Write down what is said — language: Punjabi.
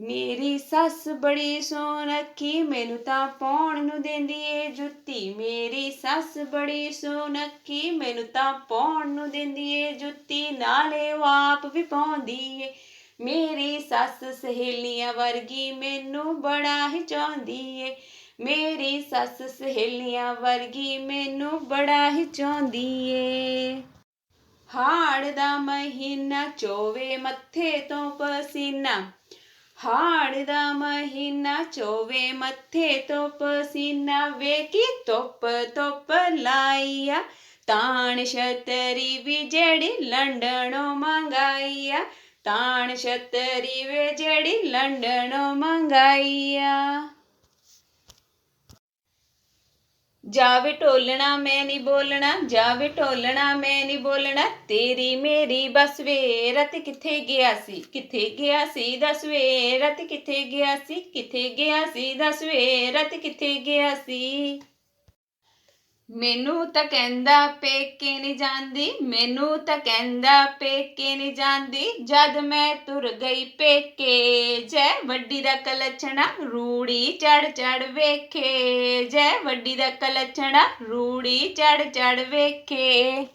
ਮੇਰੀ ਸੱਸ ਬੜੀ ਸੋਨੱਖੀ ਮੈਨੂੰ ਤਾਂ ਪਾਉਣ ਨੂੰ ਦਿੰਦੀ ਏ ਜੁੱਤੀ। ਮੇਰੀ ਸੱਸ ਬੜੀ ਸੋਨੱਖੀ ਮੈਨੂੰ ਤਾਂ ਪਾਉਣ ਨੂੰ ਦਿੰਦੀ ਏ ਜੁੱਤੀ। ਨਾਲੇ ਉਹ ਆਪ ਵੀ ਪਾਉਂਦੀ ਏ। ਮੇਰੀ ਸੱਸ ਸਹੇਲੀਆਂ ਵਰਗੀ ਮੈਨੂੰ ਬੜਾ ਹੀ ਚਾਹੁੰਦੀ ਏ। ਮੇਰੀ ਸੱਸ ਸਹੇਲੀਆਂ ਵਰਗੀ ਮੈਨੂੰ ਬੜਾ ਹੀ ਚਾਹੁੰਦੀ ਏ। ਹਾੜ ਦਾ ਮਹੀਨਾ, ਚੋਵੇ ਮੱਥੇ ਤੋਂ ਪਸੀਨਾ। ਹਾੜ ਦਾ ਮਹੀਨਾ ਚੋਵੇ ਮੱਥੇ ਤੋਂ ਪਸੀਨਾ ਵੇਖੀ ਧੁੱਪ ਧੁੱਪ ਲਾਈਆ। ਤਾਣ ਛਤਰੀ ਵੀ ਜਿਹੜੀ ਲੰਡਨੋਂ ਮੰਗਾਈਆ। ਤਾਣ ਛਤਰੀ ਵੀ ਜਿਹੜੀ ਲੰਡਨੋਂ ਮੰਗਾਈਆ। ਜਾਵੇ ਢੋਲਣਾ ਮੈਂ ਨਹੀਂ ਬੋਲਣਾ, ਜਾਵੇ ਢੋਲਣਾ ਮੈਂ ਨਹੀਂ ਬੋਲਣਾ, ਤੇਰੀ ਮੇਰੀ ਬਸ ਵੇ, ਰਤ ਕਿੱਥੇ ਗਿਆ ਸੀ, ਕਿੱਥੇ ਗਿਆ ਸੀ ਦੱਸ ਵੇ, ਰਤ ਕਿੱਥੇ ਗਿਆ ਸੀ, ਕਿੱਥੇ ਗਿਆ ਸੀ ਦੱਸ ਵੇ, ਰਤ ਕਿੱਥੇ ਗਿਆ ਸੀ? ਮੈਨੂੰ ਤਾਂ ਕਹਿੰਦਾ ਪੇਕੇ ਨਹੀਂ ਜਾਂਦੀ, ਮੈਨੂੰ ਤਾਂ ਕਹਿੰਦਾ ਪੇਕੇ ਨਹੀਂ ਜਾਂਦੀ। ਜਦ ਮੈਂ ਤੁਰ ਗਈ ਪੇਕੇ, ਜੈ ਵੱਡੀ ਦਾ ਕਲਛਣਾ ਰੂੜੀ ਚੜ ਚੜ ਵੇਖੇ। ਜੈ ਵੱਡੀ ਦਾ ਕਲਛਣਾ ਰੂੜੀ ਚੜ ਚੜ ਵੇਖੇ।